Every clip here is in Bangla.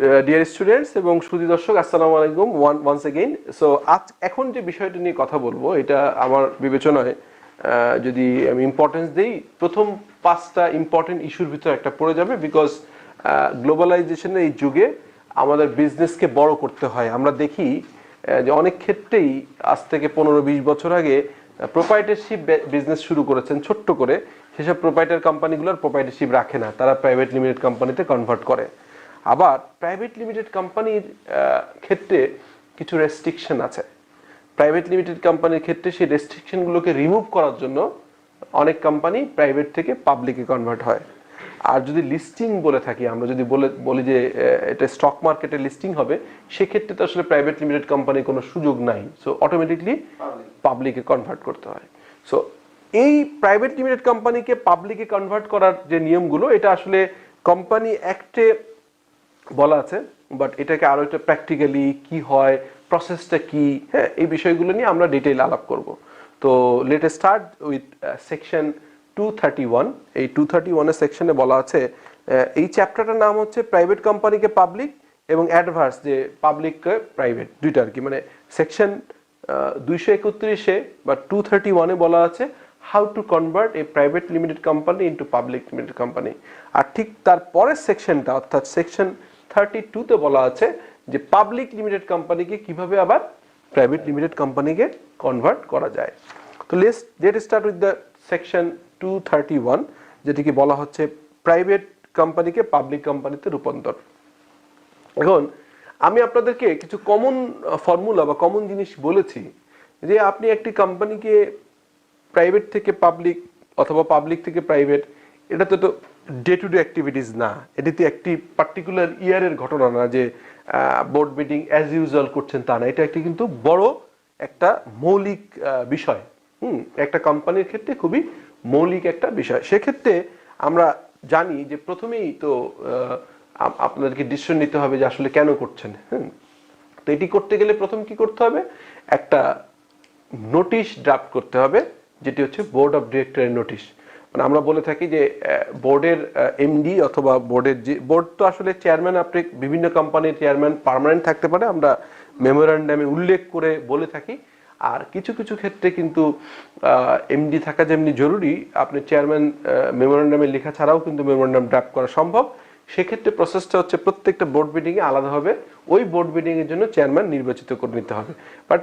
ডিয়ার স্টুডেন্টস এবং সুদী দর্শক, আসসালামু আলাইকুম ওয়ান ওয়ান্স এগেইন সো আজ এখন যে বিষয়টা নিয়ে কথা বলব, এটা আমার বিবেচনায় যদি আমি ইম্পর্টেন্স দিই, প্রথম পাঁচটা ইম্পর্টেন্ট ইস্যুর ভিতরে একটা পড়ে যাবে বিকজ গ্লোবালাইজেশনের এই যুগে আমাদের বিজনেসকে বড় করতে হয়। আমরা দেখি যে অনেক ক্ষেত্রেই আজ থেকে পনেরো বিশ বছর আগে প্রোপাইটারশিপ বিজনেস শুরু করেছেন ছোট্ট করে। সেসব প্রোপাইটার কোম্পানিগুলোর প্রোপাইটারশিপ রাখে না। তারা প্রাইভেট লিমিটেড কোম্পানিতে কনভার্ট করে। আবার প্রাইভেট লিমিটেড কোম্পানির ক্ষেত্রে কিছু রেস্ট্রিকশন আছে। প্রাইভেট লিমিটেড কোম্পানির ক্ষেত্রে সেই রেস্ট্রিকশনগুলোকে রিমুভ করার জন্য অনেক কোম্পানি প্রাইভেট থেকে পাবলিকে কনভার্ট হয়। আর যদি লিস্টিং বলে থাকি আমরা যদি বলে বলি যে এটা স্টক মার্কেটে লিস্টিং হবে সেক্ষেত্রে তো আসলে প্রাইভেট লিমিটেড কোম্পানির কোনো সুযোগ নাই। সো অটোমেটিকলি পাবলিকে কনভার্ট করতে হয়। সো এই প্রাইভেট লিমিটেড কোম্পানিকে পাবলিকে কনভার্ট করার যে নিয়মগুলো এটা আসলে কোম্পানি অ্যাক্টে বলা আছে বাট এটাকে আরও একটা প্র্যাকটিক্যালি কি হয় প্রসেসটা কি হ্যাঁ এই বিষয়গুলো নিয়ে আমরা ডিটেইল আলাপ করব। তো let start with section two thirty one এই টু থার্টি ওয়ানের সেকশনে বলা আছে এই চ্যাপ্টারটার নাম হচ্ছে প্রাইভেট কোম্পানিকে পাবলিক এবং অ্যাডভার্স যে পাবলিককে প্রাইভেট দুইটা আর কি। মানে সেকশন দুইশো একত্রিশে বা টু থার্টি ওয়ানে বলা আছে how to convert a private limited company into public limited company আর ঠিক তারপরের সেকশনটা অর্থাৎ সেকশন থার্টি টুতে বলা আছে যে পাবলিক লিমিটেড কোম্পানিকে কীভাবে আবার প্রাইভেট লিমিটেড কোম্পানিকে কনভার্ট করা যায়। তো let's let start with the section two thirty one যেটিকে বলা হচ্ছে প্রাইভেট কোম্পানিকে পাবলিক কোম্পানিতে রূপান্তর। এখন, আমি আপনাদেরকে কিছু কমন ফর্মুলা বা কমন জিনিস বলেছি যে আপনি একটি কোম্পানিকে প্রাইভেট থেকে পাবলিক অথবা পাবলিক থেকে প্রাইভেট এটা তো ডে টু ডে অ্যাক্টিভিটিস না। এটি তো একটি পার্টিকুলার ইয়ারের ঘটনা না যে বোর্ড মিটিং অ্যাজ ইউজুয়াল করছেন তা না। এটা একটি কিন্তু বড় একটা মৌলিক বিষয়। হুম, একটা কোম্পানির ক্ষেত্রে খুবই মৌলিক একটা বিষয়। সেক্ষেত্রে আমরা জানি যে প্রথমেই তো আপনাদেরকে ডিসিশন নিতে হবে যে আসলে কেন করছেন। হুম, তো এটি করতে গেলে প্রথম কি করতে হবে? একটা নোটিশ ড্রাফট করতে হবে, যেটি হচ্ছে বোর্ড অফ ডিরেক্টরের নোটিশ মানে আমরা বলে থাকি যে বোর্ডের এমডি অথবা বোর্ডের যে, বোর্ড তো আসলে চেয়ারম্যান আপনি বিভিন্ন কোম্পানির চেয়ারম্যান পারমানেন্ট থাকতে পারে, আমরা মেমোরান্ডামে উল্লেখ করে বলে থাকি। আর কিছু কিছু ক্ষেত্রে কিন্তু এমডি থাকা যেমনি জরুরি, আপনি চেয়ারম্যান মেমোরান্ডামে লেখা ছাড়াও কিন্তু মেমোরান্ডাম ড্রাফট করা সম্ভব। সেক্ষেত্রে প্রসেসটা হচ্ছে প্রত্যেকটা বোর্ড মিটিংয়ে আলাদাভাবে ওই বোর্ড মিটিংয়ের জন্য চেয়ারম্যান নির্বাচিত করে নিতে হবে। বাট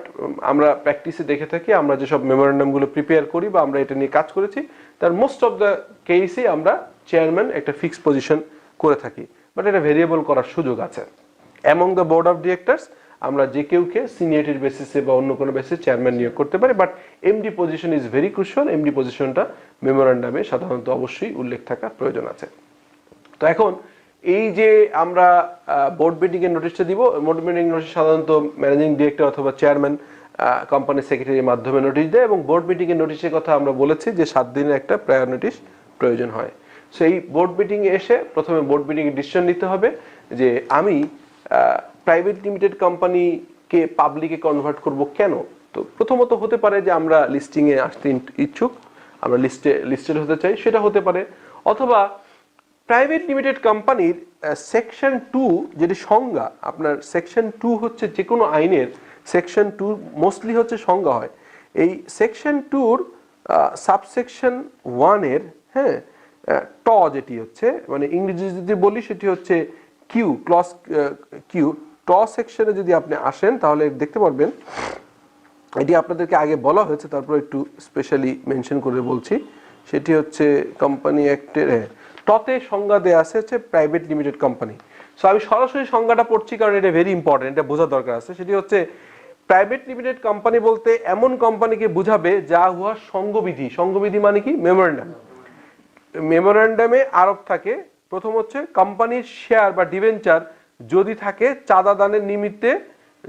আমরা প্র্যাকটিসে দেখে থাকি, আমরা যেসব মেমোরান্ডামগুলো প্রিপেয়ার করি বা আমরা এটা নিয়ে কাজ করেছি, তার মোস্ট অফ দ্য কেসে আমরা চেয়ারম্যান একটা ফিক্সড পজিশন করে থাকি। বাট এটা ভেরিয়েবল করার সুযোগ আছে। Among the board of directors আমরা যে কেউকে সিনিয়রিটির বেসিসে বা অন্য কোনো বেসিসে চেয়ারম্যান নিয়োগ করতে পারি। But MD position is very crucial MD পজিশনটা মেমোরান্ডামে সাধারণত অবশ্যই উল্লেখ থাকা প্রয়োজন আছে। তো এখন এই যে আমরা বোর্ড মিটিং এর নোটিশটা দিব বোর্ড মিটিং নোটিশ সাধারণত ম্যানেজিং ডিরেক্টর অথবা চেয়ারম্যান কোম্পানি সেক্রেটারির মাধ্যমে নোটিশ দেয় এবং বোর্ড মিটিং এর নোটিশের কথা আমরা বলেছি যে সাত দিনের একটা প্রায়র নোটিশ প্রয়োজন হয়। সো এই বোর্ড মিটিং এ এসে প্রথমে বোর্ড মিটিং এ ডিসিশন নিতে হবে যে আমি প্রাইভেট লিমিটেড কোম্পানিকে পাবলিকে কনভার্ট করব কেন? তো প্রথমত হতে পারে যে আমরা লিস্টিং এ আসতে ইচ্ছুক, আমরা লিস্টে লিস্টেড হতে চাই, সেটা হতে পারে। অথবা প্রাইভেট লিমিটেড কোম্পানির সেকশন টু যেটি সংজ্ঞা, আপনার সেকশন টু হচ্ছে যে কোনো আইনের সেকশন টু মোস্টলি হচ্ছে সংজ্ঞা হয়। এই সেকশন টুর সাবসেকশন ওয়ানের হ্যাঁ ট যেটি হচ্ছে মানে ইংরেজি যদি বলি সেটি হচ্ছে কিউ ক্লস কিউ ট সেকশনে যদি আপনি আসেন, তাহলে দেখতে পারবেন, এটি আপনাদেরকে আগে বলা হয়েছে, তারপর একটু স্পেশালি মেনশন করে বলছি। সেটি হচ্ছে কোম্পানি অ্যাক্টের টতে সংজ্ঞা দেওয়া আছে হচ্ছে প্রাইভেট লিমিটেড কোম্পানি সো আমি সরাসরি সংজ্ঞাটা পড়ছি কারণ এটা ভেরি ইম্পর্টেন্ট এটা বোঝা দরকার আছে। সেটি হচ্ছে প্রাইভেট লিমিটেড কোম্পানি বলতে এমন কোম্পানিকে বুঝাবে যা হওয়া সঙ্গবিধি। সঙ্গবিধি মানে কি? মেমোরেন্ডাম মেমোরেন্ডামে আরোপ থাকে। প্রথম হচ্ছে কোম্পানির শেয়ার বা ডিভেঞ্চার যদি থাকে চাঁদা দানের নিমিত্তে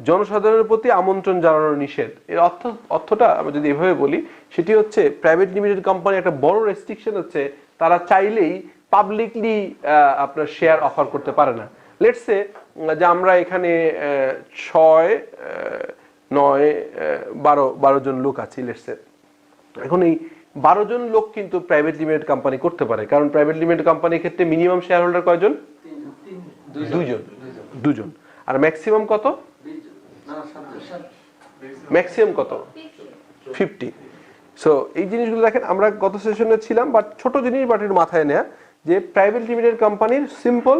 জনসাধারণের প্রতি আমন্ত্রণ জানানো নিষেধ। এর অর্থ, অর্থটা আমি যদি এভাবে বলি, সেটি হচ্ছে প্রাইভেট লিমিটেড কোম্পানি একটা বড় রেস্ট্রিকশন হচ্ছে। তারা চাইলেই পাবলিকলি আপনার শেয়ার অফার করতে পারে না। লেটসে যে আমরা এখানে ছয় নয় বারো বারো জন লোক আছি লেটসে এখন এই বারো জন লোক কিন্তু প্রাইভেট লিমিটেড কোম্পানি করতে পারে। কারণ প্রাইভেট লিমিটেড কোম্পানির ক্ষেত্রে মিনিমাম শেয়ার হোল্ডার কয়জন? দুইজন। দুজন আর ম্যাক্সিমাম কত? ম্যাক্সিমাম কত? ফিফটি সো এই জিনিসগুলো দেখেন আমরা গত সেশনে ছিলাম বাট ছোট জিনিস বাট এর মাথায় নেয়া যে প্রাইভেট লিমিটেড কোম্পানির সিম্পল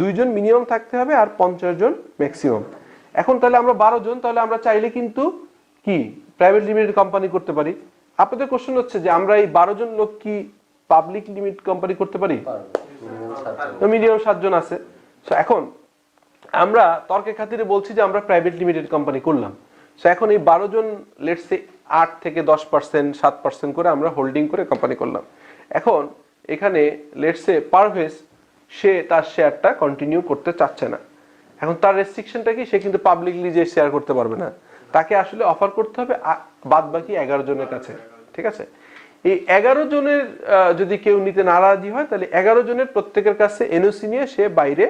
দুইজন মিনিমাম থাকতে হবে আর পঞ্চাশ জন ম্যাক্সিমাম এখন তাহলে আমরা বারো জন তাহলে আমরা চাইলে কিন্তু কি? প্রাইভেট লিমিটেড কোম্পানি করতে পারি। আপনাদের কোশ্চেন হচ্ছে যে আমরা এই বারো জন লোক কি পাবলিক লিমিট কোম্পানি করতে পারি? মিনিমাম সাতজন আছে। সো এখন আমরা তর্কের খাতিরে বলছি যে আমরা প্রাইভেট লিমিটেড কোম্পানি করলাম। সো এখন এই বারো জন লেটসে আট থেকে দশ পার্সেন্ট সাত পার্সেন্ট করে আমরা হোল্ডিং করে কোম্পানি করলাম। এখন এখানে লেটসে পারভেজ সে তার শেয়ারটা কন্টিনিউ করতে চাচ্ছে না। এখন তার রেস্ট্রিকশনটা কি? সে কিন্তু পাবলিকলি যে শেয়ার করতে পারবে না। তাকে আসলে অফার করতে হবে বাদ বাকি এগারো জনের কাছে। ঠিক আছে? এই এগারো জনের যদি কেউ নিতে নারাজি হয়, তাহলে এগারো জনের প্রত্যেকের কাছে এনওসি নিয়ে সে বাইরে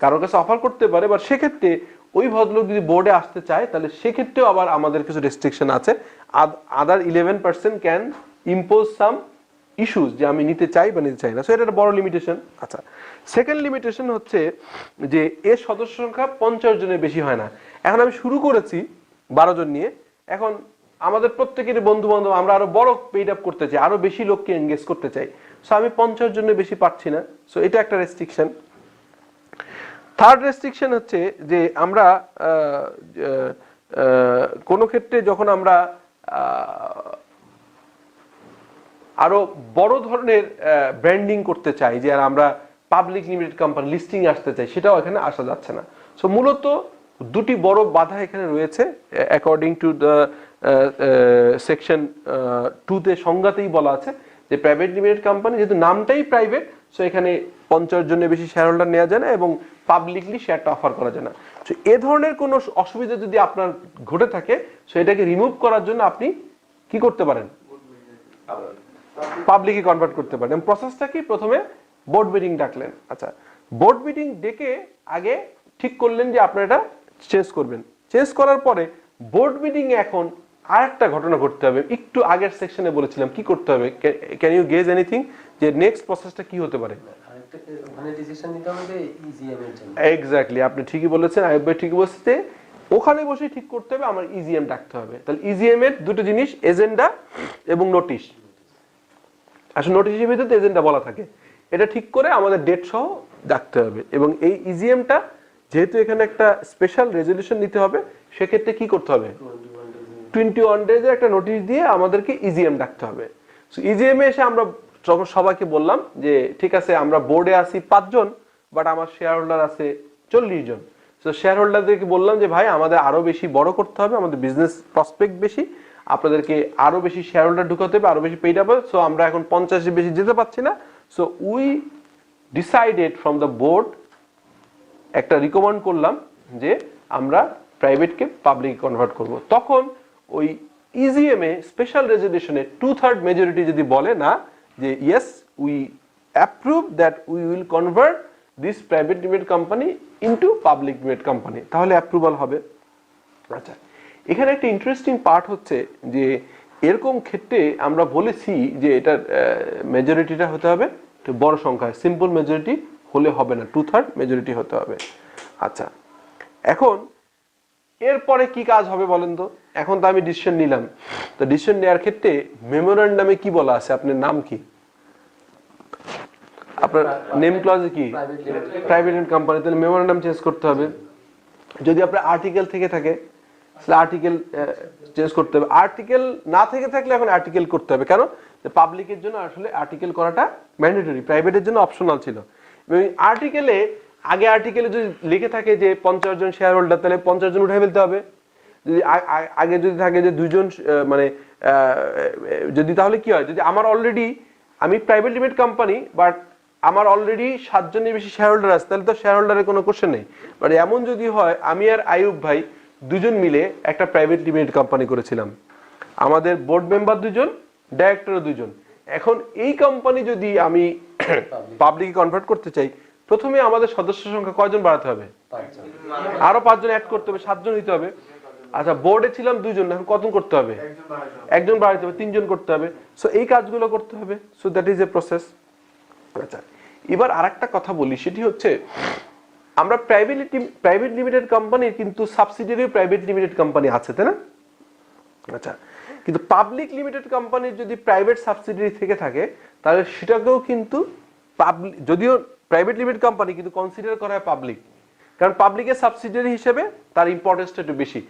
কারোর কাছে অফার করতে পারে। বা সেক্ষেত্রে ওই ভদ্রলোক যদি বোর্ডে আসতে চায়, তাহলে সেক্ষেত্রেও আবার আমাদের কিছু রেস্ট্রিকশন আছে। Other eleven percent can impose some issues যে আমি নিতে চাই বা নিতে চাই না। সো এটা একটা বড় লিমিটেশন আচ্ছা সেকেন্ড লিমিটেশন হচ্ছে যে এর সদস্য সংখ্যা পঞ্চাশ জনের বেশি হয় না। এখন আমি শুরু করেছি বারো জন নিয়ে। এখন আমাদের প্রত্যেকের বন্ধু বান্ধব আমরা আরও বড় পেড আপ করতে চাই, আরও বেশি লোককে এনগেজ করতে চাই। সো আমি পঞ্চাশ জনের বেশি পাচ্ছি না। সো এটা একটা রেস্ট্রিকশন থার্ড রেস্ট্রিকশন হচ্ছে যে আমরা কোনো ক্ষেত্রে যখন আমরা আরও বড় ধরনের ব্র্যান্ডিং করতে চাই যে আর আমরা পাবলিক লিমিটেড কোম্পানি লিস্টিং আসতে চাই, সেটাও এখানে আসা যাচ্ছে না। সো মূলত দুটি বড় বাধা এখানে রয়েছে অ্যাকর্ডিং টু দ্য সেকশন টুতে সংজ্ঞাতেই বলা আছে যে প্রাইভেট লিমিটেড কোম্পানি যেহেতু নামটাই প্রাইভেট সো এখানে পঞ্চাশ জনের বেশি শেয়ার হোল্ডার নেওয়া যায় না এবং পাবলিকলি শেয়ারটা অফার করা যায় না। সো এ ধরনের কোনো অসুবিধা যদি আপনার ঘটে থাকে সো এটাকে রিমুভ করার জন্য আপনি কি করতে পারেন? পাবলিকে কনভার্ট করতে পারেন। প্রসেসটা কি? প্রথমে বোর্ড মিটিং ডাকলেন। আচ্ছা বোর্ড মিটিং ডেকে আগে ঠিক করলেন যে আপনারা এটা চেঞ্জ করবেন। চেঞ্জ করার পরে বোর্ড মিটিং এখন আর একটা ঘটনা ঘটতে হবে। একটু আগের সেকশনে বলেছিলাম কি করতে হবে? ক্যান ইউ গেজ এনিথিং যে নেক্সট প্রসেসটা কি হতে পারে? এক্স্যাক্টলি আপনি ঠিকই বলেছেন আয়ুব ভাই ঠিকই বলছে ওখানে বসে ঠিক করতে হবে আমার ইজিএম ডাকতে হবে। তাহলে ইজিএম এর দুটো জিনিস এজেন্ডা এবং নোটিশ আসলে নোটিশের ভিতরে এজেন্টটা বলা থাকে। এটা ঠিক করে আমাদের ডেট সহ ডাকতে হবে এবং এই ইজিএমটা যেহেতু এখানে একটা স্পেশাল রেজলিউশন নিতে হবে, সেক্ষেত্রে কি করতে হবে? টোয়েন্টি ওয়ান ডেজের একটা নোটিশ দিয়ে আমাদেরকে ইজিএম ডাকতে হবে। সো ইজিএম এসে আমরা যখন সবাইকে বললাম যে, ঠিক আছে, আমরা বোর্ডে আছি পাঁচজন বাট আমার শেয়ার হোল্ডার আছে চল্লিশ জন সো শেয়ার হোল্ডারদেরকে বললাম যে, ভাই, আমাদের আরও বেশি বড় করতে হবে, আমাদের বিজনেস প্রসপেক্ট বেশি। আপনাদেরকে আরও বেশি শেয়ার হোল্ডার ঢুকাতে হবে, আরও বেশি পেইড হবে। সো আমরা এখন পঞ্চাশের বেশি যেতে পারছি না। So we decided from the board একটা রিকমেন্ড করলাম যে আমরা প্রাইভেটকে পাবলিক কনভার্ট করব। তখন ওই ইজিএম স্পেশাল রেজলিউশনে টু থার্ড মেজরিটি যদি বলে না যে yes we approve that we will convert this private limited company into public limited company তাহলে অ্যাপ্রুভাল হবে। আচ্ছা এখানে একটা ইন্টারেস্টিং পার্ট হচ্ছে যে এরকম ক্ষেত্রে আমরা বলেছি যে এটার মেজরিটিটা হতে হবে বড় সংখ্যায়। সিম্পল মেজরিটি হলে হবে না টু থার্ড মেজরিটি হতে হবে। আচ্ছা এখন এরপরে কি কাজ হবে বলেন তো? এখন তো আমি ডিসিশন নিলাম। তো ডিসিশন নেওয়ার ক্ষেত্রে মেমোরান্ডামে কি বলা আছে? আপনার নাম কি? আপনার নেম ক্লজে কি? প্রাইভেট কোম্পানি তাহলে মেমোরান্ডাম চেঞ্জ করতে হবে। যদি আপনার আর্টিকেল থেকে থাকে আর্টিকেল চেঞ্জ করতে হবে। আর্টিকেল না থেকে থাকলে এখন আর্টিকেল করতে হবে। কেন? পাবলিকের জন্য আসলে আর্টিকেল করাটা ম্যান্ডেটরি প্রাইভেটের জন্য অপশনাল ছিল। আর্টিকেলে আগে আর্টিকেলে যদি লিখে থাকে যে পঞ্চাশ জন শেয়ার হোল্ডার তাহলে পঞ্চাশ জন উঠে ফেলতে হবে। যদি আগে যদি থাকে যে দুজন মানে যদি তাহলে কি হয়? যদি আমার অলরেডি আমি প্রাইভেট লিমিটেড কোম্পানি বাট আমার অলরেডি সাতজনের বেশি শেয়ার হোল্ডার আছে, তাহলে তো শেয়ার হোল্ডারের কোনো কোশ্চেন নেই। বাট এমন যদি হয়, আমি আর আয়ুব ভাই দুজন মিলে একটা প্রাইভেট লিমিটেড কোম্পানি করেছিলাম। আমাদের বোর্ড মেম্বার দুজন ডাইরেক্টর দুজন। এখন এই কোম্পানি যদি আমি পাবলিক কনভার্ট করতে চাই প্রথমে আমাদের সদস্য সংখ্যা কয়জন বাড়াতে হবে? আরও পাঁচজন অ্যাড করতে হবে সাতজন দিতে হবে। আচ্ছা বোর্ডে ছিলাম দুজন এখন কতজন করতে হবে? একজন বাড়াইতে হবে। তিনজন করতে হবে। সো এই কাজগুলো করতে হবে। So that is a process আচ্ছা এবার আরেকটা কথা বলি সেটি হচ্ছে আমরা প্রাইভেট প্রাইভেট লিমিটেড কোম্পানির কিন্তু সাবসিডিয়ারি প্রাইভেট লিমিটেড কোম্পানি আছে, তাই না? আচ্ছা কিন্তু পাবলিক লিমিটেড কোম্পানির যদি প্রাইভেট সাবসিডিয়ারি থেকে থাকে, তাহলে সেটাকেও কিন্তু পাবলিক যদিও প্রাইভেট লিমিটেড কোম্পানি কিন্তু কনসিডার করা হয় পাবলিক কারণ পাবলিকের সাবসিডিয়ারি হিসেবে তার ইম্পর্টেন্সটা একটু বেশি।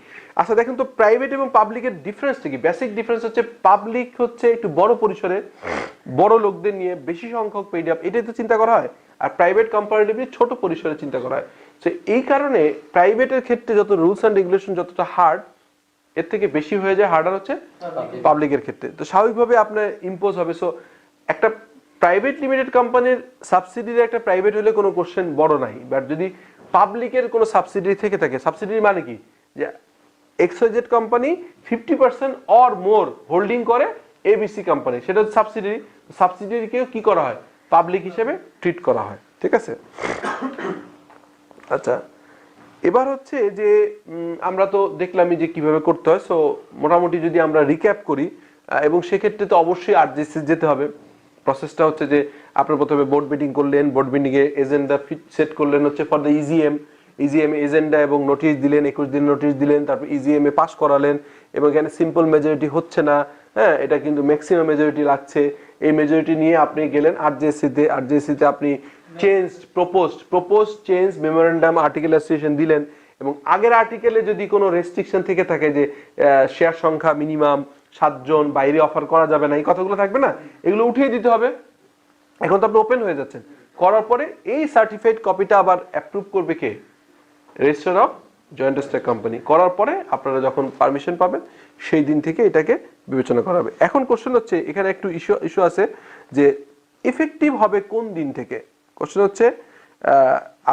আচ্ছা দেখেন তো প্রাইভেট এবং পাবলিকের ডিফারেন্সটা কি? বেসিক ডিফারেন্স হচ্ছে পাবলিক হচ্ছে একটু বড় পরিসরে, বড় লোকদের নিয়ে বেশি সংখ্যক পেইড আপ এটাই তো চিন্তা করা হয়? আর প্রাইভেট কম্পারেটিভলি ছোট পরিসরে চিন্তা করা হয়। তো এই কারণে প্রাইভেটের ক্ষেত্রে যত রুলস অ্যান্ড রেগুলেশন যতটা হার্ড এর থেকে বেশি হয়ে যায় হার্ডার হচ্ছে পাবলিকের ক্ষেত্রে। তো স্বাভাবিকভাবে আপনার ইম্পোজ হবে। সো একটা প্রাইভেট লিমিটেড কোম্পানির সাবসিডির একটা প্রাইভেট হলে কোনো কোশ্চেন বড় নাই। বাট যদি পাবলিকের কোনো সাবসিডি থেকে থাকে সাবসিডি মানে কি? যে XYZ company fifty percent or more holding করে এবিসি কোম্পানি সেটা হচ্ছে সাবসিডি সাবসিডিকেও কি করা হয়? পাবলিক হিসেবে ট্রিট করা হয়, ঠিক আছে? আচ্ছা এবার হচ্ছে যে আমরা তো দেখলামই যে কীভাবে করতে হয় সো মোটামুটি যদি আমরা রিক্যাপ করি এবং সেক্ষেত্রে তো অবশ্যই আরজিসি যেতে হবে। প্রসেসটা হচ্ছে যে আপনি প্রথমে বোর্ড মিটিং করলেন বোর্ড মিটিং এ এজেন্ডা সেট করলেন হচ্ছে for the EGM EGM agenda এবং নোটিশ দিলেন, একুশ দিন নোটিশ দিলেন, তারপর ইজিএম এ পাস করালেন, এবং এখানে সিম্পল মেজরিটি হচ্ছে না হ্যাঁ এটা কিন্তু ম্যাক্সিমাম মেজরিটি লাগছে। এই মেজরিটি নিয়ে আপনি গেলেন আরজেসিতে আরজেসিতে আপনি change proposed propose change memorandum article association দিলেন এবং আগের আর্টিকেলে যদি কোনো রেস্ট্রিকশন থেকে থাকে যে শেয়ার সংখ্যা মিনিমাম সাতজন, বাইরে অফার করা যাবে না, এই কথাগুলো থাকবে না? এগুলো উঠিয়ে দিতে হবে। এখন তো আপনি ওপেন হয়ে যাচ্ছেন। করার পরে এই সার্টিফাইড কপিটা আবার অ্যাপ্রুভ করবে কে? Register of joint stock company করার পরে আপনারা যখন পারমিশন পাবেন, সেই দিন থেকে এটাকে বিবেচনা করা হবে। এখন কোশ্চেন হচ্ছে, এখানে একটু ইস্যু ইস্যু আছে যে ইফেক্টিভ হবে কোন দিন থেকে? কোশ্চেন হচ্ছে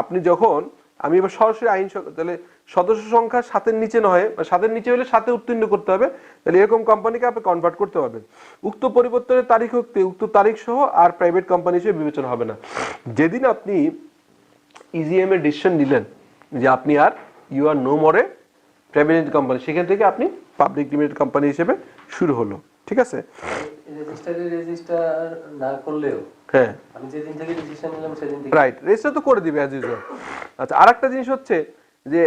আপনি যখন, আমি এবার সরাসরি আইন তাহলে সদস্য সংখ্যা সাতের নিচে নয় বা সাতের নিচে হলে সাথে উত্তীর্ণ করতে হবে, তাহলে এরকম কোম্পানিকে আপনি কনভার্ট করতে পারবেন। উক্ত পরিবর্তনের তারিখ হতে, উক্ত তারিখ সহ আর প্রাইভেট কোম্পানি হিসেবে বিবেচনা হবে না। যেদিন আপনি ইজিএম এর ডিসিশন নিলেন যে আপনি আর you are no more private company সেখান থেকে আপনি পাবলিক লিমিটেড কোম্পানি হিসেবে শুরু হলো ঠিক আছে? রেজিস্টার না করলেও হ্যাঁ। আমি যেদিন থেকে রেজিস্ট্রেশন নিলাম সেদিন থেকে। রাইট রেজিস্টার তো করে দিবে অ্যাজ ইউজুয়াল আচ্ছা আরেকটা জিনিস হচ্ছে যে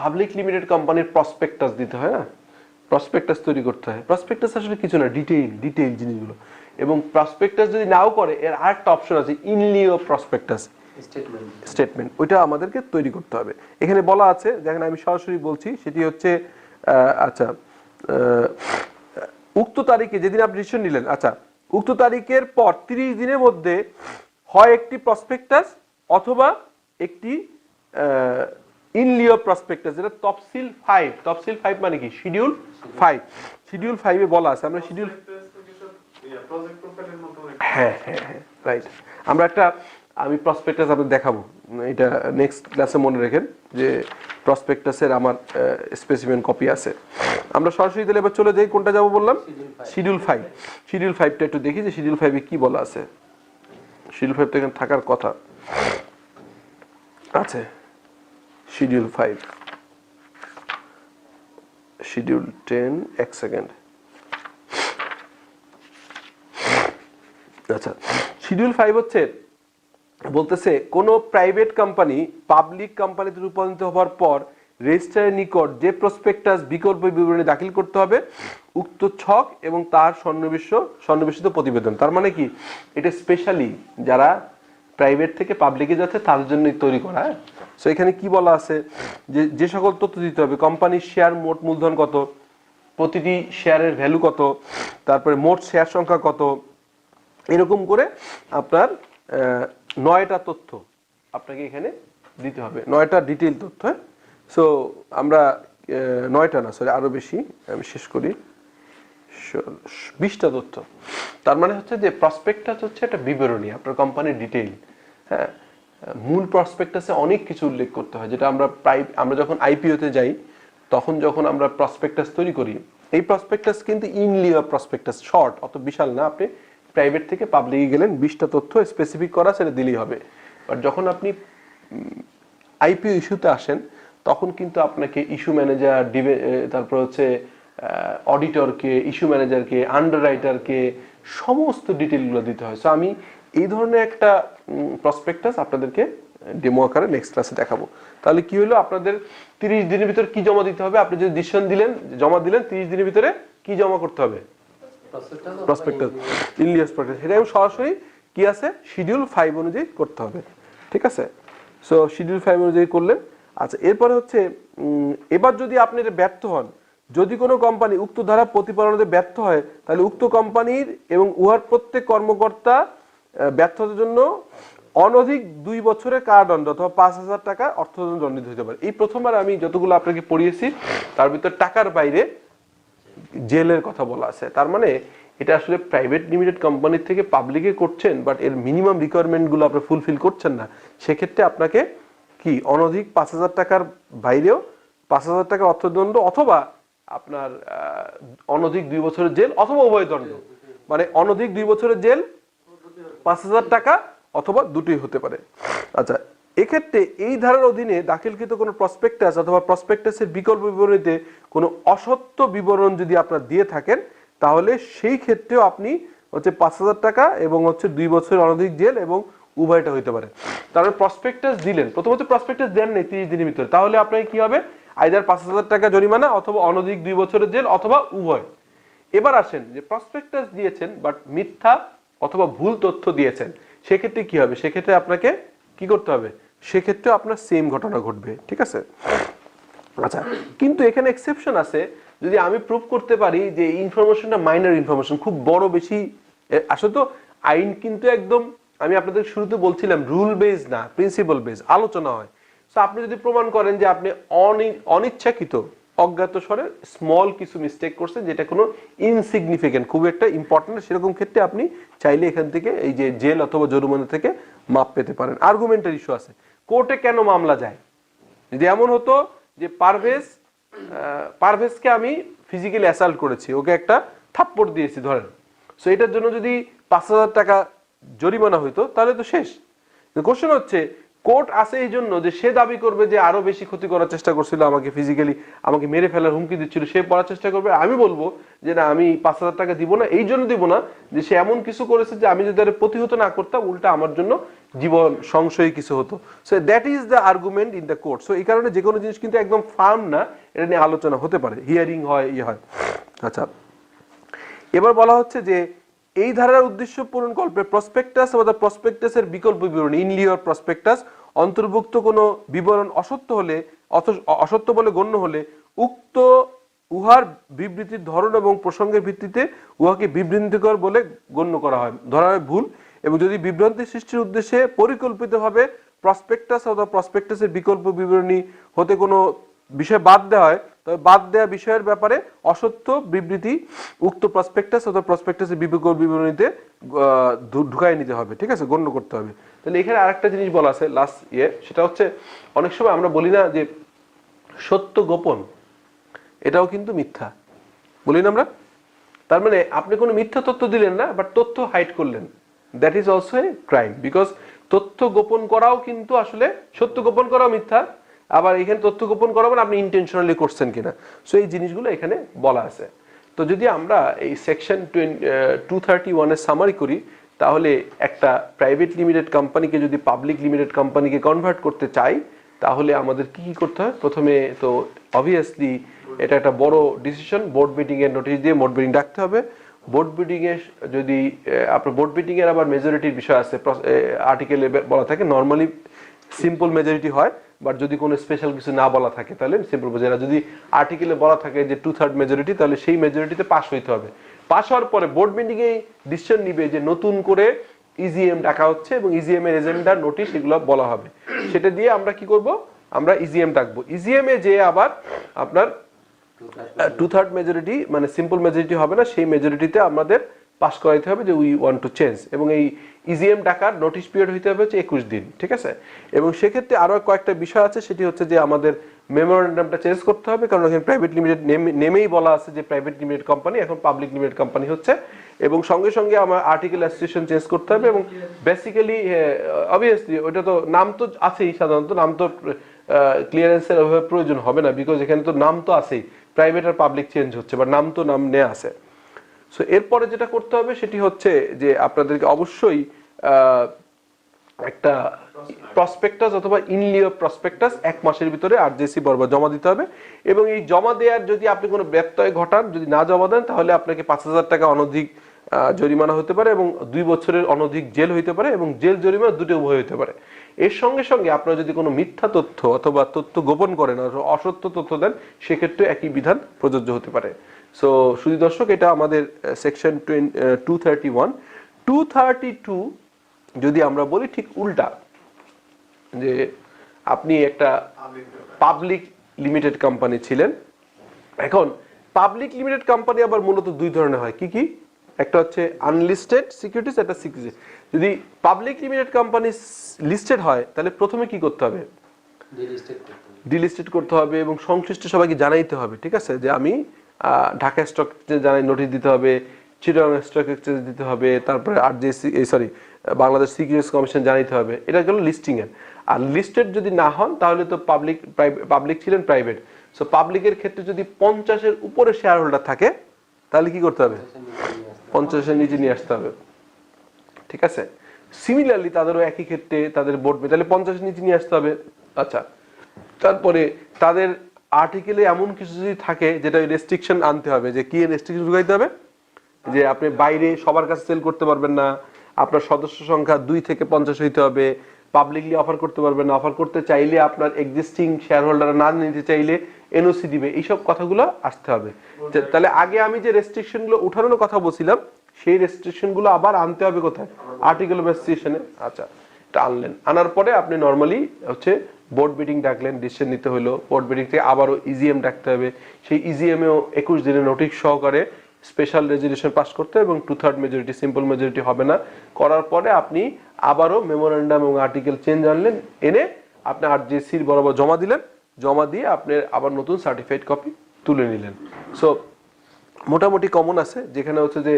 পাবলিক লিমিটেড কোম্পানির প্রসপেক্টাস দিতে হয় না প্রসপেক্টাস তৈরি করতে হয়। প্রসপেক্টাস আসলে কিছু না ডিটেইল ডিটেইল জিনিসগুলো। এবং প্রসপেক্টাস যদি নাও করে এর আরেকটা অপশন আছে ইনলিও প্রসপেক্টাস স্টেটমেন্ট স্টেটমেন্ট ওইটা আমাদেরকে তৈরি করতে হবে। এখানে বলা আছে দেখেন আমি সরাসরি বলছি সেটি হচ্ছে আচ্ছা উক্ত তারিখে যেদিন আপনি ডিসিশন নিলেন আচ্ছা উক্ত তারিখের পর তিরিশ দিনের মধ্যে হয় একটি প্রসপেক্টাস অথবা একটি ইনলিও প্রসপেক্টাস যেটা তফসিল ফাইভ তফসিল ফাইভ মানে কি? শিডিউল ফাইভ শিডিউল ফাইভে বলা আছে। আমরা শিডিউল হ্যাঁ হ্যাঁ হ্যাঁ রাইট আমরা একটা আমি প্রসপেক্টাস আপনাদের দেখাবো। এটা নেক্সট ক্লাসে মনে রেখেন যে প্রসপেক্টাসের আমার স্পেসিমেন কপি আছে। আমরা সরাসরি তাহলে এবার চলে যাই কোনটা যাব বললাম? শিডিউল ফাইভ শিডিউল ফাইভটা একটু দেখি যে শিডিউল ফাইভে কি বলা আছে। শিডিউল ফাইভটা এখানে থাকার কথা। আছে। শিডিউল ফাইভ শিডিউল টেন এক সেকেন্ড আচ্ছা শিডিউল ফাইভ হচ্ছে বলতেছে, কোন প্রাইভেট কোম্পানি পাবলিক কোম্পানিতে রূপান্তরিত হওয়ার পর রেজিস্ট্রারের নিকট যে প্রসপেক্টাস বিকল্প বিবরণী দাখিল করতে হবে, উক্ত ছক এবং তার সন্নিবেশ, সন্নিবেশিত প্রতিবেদন। তার মানে কি? এটা স্পেশালি যারা প্রাইভেট থেকে পাবলিকে যাচ্ছে, তাদের জন্যই তৈরি করা হ্যাঁ? সো এখানে কি বলা আছে? যে যে সকল তথ্য দিতে হবে। কোম্পানির শেয়ার মোট মূলধন কত? প্রতিটি শেয়ারের ভ্যালু কত? তারপরে মোট শেয়ার সংখ্যা কত? এরকম করে আপনার নয়টা তথ্য আপনাকে এখানে দিতে হবে। নয়টা ডিটেইল তথ্য সো আমরা নয়টা না সরি আরও বেশি, আমি শেষ করি। বিশটা তথ্য। তার মানে হচ্ছে যে প্রসপেক্টাস হচ্ছে একটা বিবরণী, আপনার কোম্পানির ডিটেইল হ্যাঁ? মূল প্রসপেক্টাসে অনেক কিছু উল্লেখ করতে হয়, যেটা আমরা প্রায়, আমরা যখন আইপিওতে যাই, তখন যখন আমরা প্রসপেক্টাস তৈরি করি, এই প্রসপেক্টাস কিন্তু ইনলিও প্রসপেক্টাস শর্ট অত বিশাল না, আপনি প্রাইভেট থেকে পাবলিকে গেলেন, বিশটা তথ্য স্পেসিফিক করা সেটা দিলেই হবে। বাট যখন আপনি আইপিও ইস্যুতে আসেন, তখন কিন্তু আপনাকে ইস্যু ম্যানেজার ডিবে তারপর হচ্ছে অডিটরকে ইস্যু ম্যানেজারকে আন্ডার রাইটারকে সমস্ত ডিটেলগুলো দিতে হয়। সো আমি এই ধরনের একটা প্রসপেক্টাস আপনাদেরকে ডেমো আকারে নেক্সট ক্লাসে দেখাবো। তাহলে কি হলো? আপনাদের তিরিশ দিনের ভিতরে কি জমা দিতে হবে? আপনি যদি ডিসিশন দিলেন, জমা দিলেন, তিরিশ দিনের ভিতরে কি জমা করতে হবে? প্রসপেক্টাস ইলিয়াস প্রসপেক্টাস সেটা সরাসরি কি আছে? শিডিউল ফাইভ অনুযায়ী করতে হবে, ঠিক আছে? সো শিডিউল ফাইভ অনুযায়ী করলেন। আচ্ছা এরপরে হচ্ছে এবার যদি আপনি এটা ব্যর্থ হন, যদি কোনো কোম্পানি উক্ত ধারা প্রতিপালনে ব্যর্থ হয়, তাহলে উক্ত কোম্পানির এবং উহার প্রত্যেক কর্মকর্তা ব্যর্থতার জন্য অনধিক দুই বছরের কারাদণ্ড অথবা পাঁচ হাজার টাকা অর্থদণ্ড দণ্ডিত হতে পারে। এই প্রথমবার আমি যতগুলো আপনাকে পড়িয়েছি, তার ভিতর টাকার বাইরে জেলের কথা বলা আছে। তার মানে এটা আসলে প্রাইভেট লিমিটেড কোম্পানির থেকে পাবলিকে করছেন বাট এর মিনিমাম রিকোয়ারমেন্টগুলো আপনি ফুলফিল করছেন না। সেক্ষেত্রে আপনাকে কি, অনধিক পাঁচ হাজার টাকার বাইরেও পাঁচ হাজার টাকার অর্থদণ্ড অথবা আপনার অনধিক দুই বছরের জেল অথবা উভয় দণ্ড। মানে অনধিক দুই বছরের জেল পাঁচ হাজার টাকা অথবা দুটোই হতে পারে। আচ্ছা এক্ষেত্রে এই ধারার অধীনে দাখিলকৃত কোনো প্রসপেক্টাস অথবা প্রসপেক্টাসের বিকল্প বিবরণীতে কোনো অসত্য বিবরণ যদি আপনার দিয়ে থাকেন, তাহলে সেই ক্ষেত্রেও আপনি হচ্ছে পাঁচ হাজার টাকা এবং হচ্ছে দুই বছরের অনধিক জেল এবং উভয়টা হইতে পারে। তারপরে প্রসপেক্টাস দিলেন। প্রথমত প্রসপেক্টাস দেন নেই তিরিশ দিনের ভিতরে। তাহলে আপনাকে কি হবে? আইদার পাঁচ হাজার টাকা জরিমানা অথবা অনধিক দুই বছরের জেল অথবা উভয়। এবার আসেন যে প্রসপেক্টাস দিয়েছেন বাট মিথ্যা অথবা ভুল তথ্য দিয়েছেন, সেক্ষেত্রে কি হবে? সেক্ষেত্রে আপনাকে কি করতে হবে? সেক্ষেত্রে আপনার সেম ঘটনা ঘটবে, ঠিক আছে? আচ্ছা কিন্তু এখানে এক্সেপশন আছে, যদি আমি প্রুভ করতে পারি যে ইনফরমেশনটা মাইনর ইনফরমেশন খুব বড় বেশি আসলে তো আইন কিন্তু একদম, আমি আপনাদের শুরুতে বলছিলাম রুল বেজ না প্রিন্সিপাল বেজ আলোচনা হয়। তো আপনি যদি প্রমাণ করেন যে আপনি অনিচ্ছাকৃত, অজ্ঞাত স্বরে স্মল কিছু মিস্টেক করছেন, যেটা কোনো ইনসিগনিফিকেন্ট খুব একটা ইম্পর্টেন্ট সেরকম ক্ষেত্রে আপনি চাইলে এখান থেকে এই যে জেল অথবা জরিমানা থেকে মাপ পেতে পারেন। আর্গুমেন্টের ইস্যু আছে। কোর্টে কেন মামলা যায়? যদি এমন হতো যে পারভেজ পারভেজকে আমি ফিজিক্যালি অ্যাসাল্ট করেছি, ওকে একটা থাপ্পড় দিয়েছি, ধরেন। সো এটার জন্য যদি পাঁচ হাজার টাকা জরিমানা হইতো, তাহলে তো শেষ। কোশ্চেন হচ্ছে কোর্ট আছে এই জন্য যে সে দাবি করবে যে আরও বেশি ক্ষতি করার চেষ্টা করছিল আমাকে ফিজিক্যালি আমাকে মেরে ফেলার হুমকি দিচ্ছিল, সে পড়ার চেষ্টা করবে। আমি বলব যে না, আমি পাঁচ হাজার টাকা দিব না, এই জন্য দিব না যে সে এমন কিছু করেছে যে আমি যদি তার প্রতিহত না করতাম, উল্টা আমার জন্য জীবন সংশয়ী কিছু হতো। So that is the argument in the court so এই কারণে যে কোনো জিনিস কিন্তু একদম ফার্ম না, এটা নিয়ে আলোচনা হতে পারে। হিয়ারিং হয় ইয়ে হয়। আচ্ছা। এবার বলা হচ্ছে যে এই ধারার উদ্দেশ্য পূরণ কল্পে প্রসপেক্টাস অথবা প্রসপেক্টাসের বিকল্প বিবরণ ইন লিওর প্রসপেক্টাস অন্তর্ভুক্ত কোনো বিবরণ অসত্য হলে অসত্য বলে গণ্য হলে, উক্ত উহার বিবৃতির ধরন এবং প্রসঙ্গের ভিত্তিতে উহাকে বিভ্রান্তিকর বলে গণ্য করা হয়, ধরা হয় ভুল। এবং যদি বিভ্রান্তি সৃষ্টির উদ্দেশ্যে পরিকল্পিতভাবে প্রসপেক্টাস অথবা প্রসপেক্টাসের বিকল্প বিবরণী হতে কোনো বিষয় বাদ দেওয়া হয়, তবে বাদ দেওয়া বিষয়ের ব্যাপারে অসত্য বিবৃতি উক্ত প্রসপেক্টাস অথবা প্রসপেক্টাসের বিকল্প বিবরণীতে ঢুকাই নিতে হবে, ঠিক আছে? গণ্য করতে হবে। তাহলে এখানে আরেকটা জিনিস বলা আছে লাস্ট ইয়ে সেটা হচ্ছে, অনেক সময় আমরা বলি না যে সত্য গোপন, এটাও কিন্তু মিথ্যা। বলি না আমরা? তার মানে আপনি কোনো মিথ্যা তথ্য দিলেন না বাট তথ্য হাইড করলেন। That is also a crime because তথ্য গোপন করাও কিন্তু আসলে, সত্য গোপন করাও মিথ্যা আবার এখানে তথ্য গোপন করা মানে আপনি ইন্টেনশনালি করছেন কিনা। সো এই জিনিসগুলো এখানে বলা আছে। তো যদি আমরা এই সেকশন টু থার্টি ওয়ানের সামারি করি, তাহলে একটা প্রাইভেট লিমিটেড কোম্পানিকে যদি পাবলিক লিমিটেড কোম্পানিকে কনভার্ট করতে চাই, তাহলে আমাদের কি কি করতে হয়? প্রথমে তো অবভিয়াসলি এটা একটা বড় ডিসিশন বোর্ড মিটিং এর নোটিশ দিয়ে বোর্ড মিটিং ডাকতে হবে। বোর্ড মিটিং এ যদি আপনার বোর্ড মিটিং এর আবার মেজরিটির বিষয় আছে আর্টিকেলে বলা থাকে নর্মালি সিম্পল মেজরিটি হয়। বাট যদি কোনো স্পেশাল কিছু না বলা থাকে তাহলে সিম্পল মেজরিটি যদি আর্টিকেলে বলা থাকে যে টু থার্ড মেজরিটি তাহলে সেই মেজরিটিতে পাস হইতে হবে। পাস হওয়ার পরে বোর্ড মিটিং এ ডিসিশন নিবে যে নতুন করে ইজিএম ডাকা হচ্ছে এবং ইজিএম এর এজেন্ডা নোটিশ এগুলো বলা হবে। সেটা দিয়ে আমরা কি করব? আমরা ইজিএম ডাকবো। ইজিএম এ যে আবার আপনার টু থার্ড মেজরিটি মানে সিম্পল মেজরিটি হবে না, সেই মেজরিটিতে আমাদের পাস করাইতে হবে যে উই ওয়ান্ট টু চেঞ্জ এবং এই ইজিএম ডাকার নোটিশ পিরিয়ড হইতে হবে হচ্ছে একুশ দিন, ঠিক আছে? এবং সেক্ষেত্রে আরও কয়েকটা বিষয় আছে, সেটি হচ্ছে যে আমাদের মেমোরেন্ডামটা চেঞ্জ করতে হবে, কারণ এখানে প্রাইভেট লিমিটেড নেমেই বলা আছে যে প্রাইভেট লিমিটেড কোম্পানি এখন পাবলিক লিমিটেড কোম্পানি হচ্ছে। এবং সঙ্গে সঙ্গে আমার আর্টিকেল অ্যাসোসিয়েশন চেঞ্জ করতে হবে এবং বেসিক্যালি অবভিয়াসলি ওইটা তো নাম তো আছেই সাধারণত, নাম তো ক্লিয়ারেন্সের ওইভাবে প্রয়োজন হবে না বিকজ এখানে তো নাম তো আছেই প্রাইভেট আর পাবলিক চেঞ্জ হচ্ছে, বা নাম তো নাম নেওয়া আছে। সো এরপরে যেটা করতে হবে সেটি হচ্ছে যে আপনাদেরকে অবশ্যই একটা প্রসপেক্টাস অথবা ইনলিও প্রসপেক্টাস এক মাসের ভিতরে আরজেসি বরাবর জমা দিতে হবে। এবং এই জমা দেওয়ার যদি আপনি কোনো ব্যত্যয় ঘটান, যদি না জমা দেন, তাহলে আপনাকে পাঁচ হাজার টাকা অনধিক জরিমানা হতে পারে এবং দুই বছরের অনধিক জেল হইতে পারে এবং জেল জরিমানা দুটো উভয় হতে পারে। এর সঙ্গে সঙ্গে আপনারা যদি কোনো মিথ্যা তথ্য অথবা তথ্য গোপন করেন অসত্য তথ্য দেন, সেক্ষেত্রে একই বিধান প্রযোজ্য হতে পারে। সো শুধু দর্শক এটা আমাদের section two thirty one two thirty two যদি আমরা বলি ঠিক উল্টা যে আপনি একটা পাবলিক লিমিটেড কোম্পানি ছিলেন। এখন পাবলিক লিমিটেড কোম্পানি আবার মূলত দুই ধরনের হয়। কি কি? একটা হচ্ছে আনলিস্টেড সিকিউরিটিজ একটা সিকিউরিটিজ যদি পাবলিক লিমিটেড কোম্পানি লিস্টেড হয় তাহলে প্রথমে কি করতে হবে? ডিলিস্টেড করতে হবে এবং সংশ্লিষ্ট সবাইকে জানাইতে হবে ঠিক আছে? যে আমি ঢাকা স্টক জানাই নোটিশ দিতে হবে চিটাগাং স্টক এক্সচেঞ্জ দিতে হবে, তারপরে আর যে সরি বাংলাদেশ সিকিউরিটিজ কমিশন জানাইতে হবে। এটা গেল লিস্টিং এর। আর লিস্টেড যদি না হন, তাহলে তো পাবলিক পাবলিক ছিলেন প্রাইভেট সো পাবলিকের ক্ষেত্রে যদি পঞ্চাশের উপরে শেয়ার হোল্ডার থাকে, তাহলে কি করতে হবে। পঞ্চাশের নিচে নিয়ে আসতে হবে। ঠিক আছে? সিমিলারলি তাদেরও একই ক্ষেত্রে তাদের বোর্ড তাহলে পঞ্চাশের নিচে নিয়ে আসতে হবে। আচ্ছা। তারপরে তাদের আর্টিকেলে এমন কিছু যদি থাকে যেটা রেস্ট্রিকশন আনতে হবে, যে কি রেস্ট্রিকশন ঢুকাইতে হবে? যে আপনি বাইরে সবার কাছে সেল করতে পারবেন না, আপনার সদস্য সংখ্যা দুই থেকে পঞ্চাশ হইতে হবে পাবলিকলি অফার করতে পারবেন না অফার করতে চাইলে আপনার এক্সিস্টিং শেয়ার হোল্ডার না নিতে চাইলে এনওসি দিবে, এইসব কথাগুলো আসতে হবে। তাহলে আগে আমি যে রেস্ট্রিকশনগুলো উঠানোর কথা বলছিলাম, সেই রেস্ট্রিকশনগুলো আবার আনতে হবে কোথায়? আর্টিকেল অফ অ্যাসোসিয়েশনে আচ্ছা। আনলেন আনার পরে আপনি নর্মালি হচ্ছে বোর্ড মিটিং ডাকলেন ডিসিশন নিতে হলো। বোর্ড মিটিং থেকে আবারও ইজিএম ডাকতে হবে। সেই ইজিএমেও একুশ দিনের নোটিশ সহকারে স্পেশাল রেজলিউশন পাস করতে এবং two third majority simple majority হবে না। করার পরে আপনি আবারও মেমোরেন্ডাম এবং আর্টিকেল চেঞ্জ আনলেন। এনে আপনি আর জেসির বরাবর জমা দিলেন। জমা দিয়ে আপনি আবার নতুন সার্টিফাইড কপি তুলে নিলেন। সো মোটামুটি কমন আছে। যেখানে হচ্ছে যে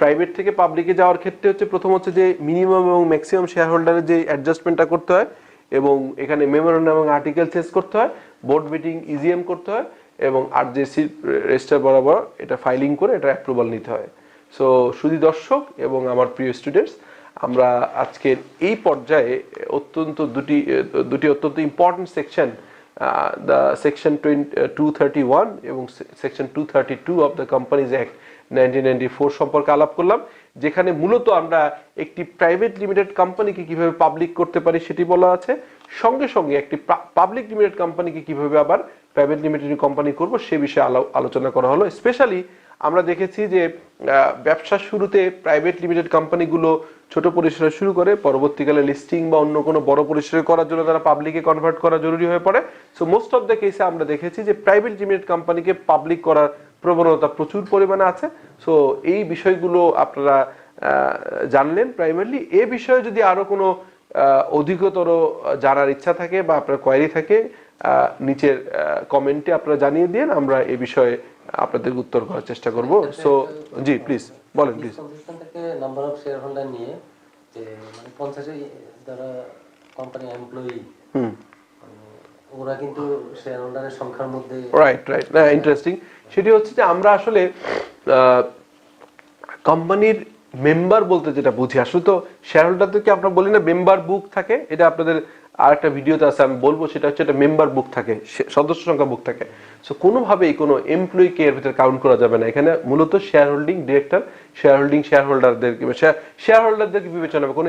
প্রাইভেট থেকে পাবলিকে যাওয়ার ক্ষেত্রে হচ্ছে প্রথম হচ্ছে যে মিনিমাম এবং ম্যাক্সিমাম শেয়ার হোল্ডারের যে অ্যাডজাস্টমেন্টটা করতে হয় এবং এখানে মেমোরেন্ডাম এবং আর্টিকেল চেঞ্জ করতে হয় বোর্ড মিটিং ইজিএম করতে হয় এবং আর জেসি রেজিস্টার বরাবর এটা ফাইলিং করে এটা অ্যাপ্রুভাল নিতে হয়। সো শুধু দর্শক এবং আমার প্রিয় স্টুডেন্টস আমরা আজকের এই পর্যায়ে অত্যন্ত দুটি দুটি অত্যন্ত important section the section two thirty one এবং section two thirty two of the companies act nineteen ninety four সম্পর্কে আলাপ করলাম, যেখানে মূলত আমরা একটি প্রাইভেট লিমিটেড কোম্পানিকে কীভাবে পাবলিক করতে পারি সেটি বলা আছে। সঙ্গে সঙ্গে একটি পাবলিক লিমিটেড কোম্পানিকে কীভাবে আবার প্রাইভেট লিমিটেড কোম্পানি করব সে বিষয়ে আলোচনা করা হলো। স্পেশালি আমরা দেখেছি যে ব্যবসার শুরুতে প্রাইভেট লিমিটেড কোম্পানিগুলো ছোট পরিসরে শুরু করে, পরবর্তীকালে লিস্টিং বা অন্য কোনো বড় পরিসরে করার জন্য তারা পাবলিকে কনভার্ট করা জরুরি হয়ে পড়ে। সো মোস্ট অফ দ্য কেসে আমরা দেখেছি যে প্রাইভেট লিমিটেড কোম্পানিকে পাবলিক করার প্রবণতা প্রচুর পরিমাণে আছে। সো এই বিষয়গুলো আপনারা জানলেন প্রাইমারলি এ বিষয়ে যদি আরও কোনো অধিকতর জানার ইচ্ছা থাকে বা আপনার কোয়ারি থাকে নিচের কমেন্টে আপনারা জানিয়ে দিন। আমরা এ বিষয়ে আপনাদের উত্তর করার চেষ্টা করব। সো জি প্লিজ বলেন প্লিজ থেকে নাম্বার অফ শেয়ার হোল্ডার নিয়ে যে মানে পঞ্চাশে যারা কোম্পানি এমপ্লয়ি হুম। ওরা কিন্তু শেয়ার হোল্ডারের সংখ্যার মধ্যে রাইট রাইট ইন্টারেস্টিং সেটি হচ্ছে যে আমরা আসলে কোম্পানির মেম্বার বলতে যেটা বুঝি আসলে তো শেয়ার হোল্ডারদেরকে আমরা বলি না মেম্বার বুক থাকে? এটা আপনাদের আর একটা ভিডিওতে আছে, আমি বলব, সেটা হচ্ছে একটা মেম্বার বুক থাকে সদস্য সংখ্যা বুক থাকে। সো কোনোভাবেই কোনো এমপ্লয়িকে এর ভিতরে কাউন্ট করা যাবে না। এখানে মূলত share holding director share holding share হোল্ডারদেরকে শেয়ার হোল্ডারদেরকে বিবেচনা হবে। কোনো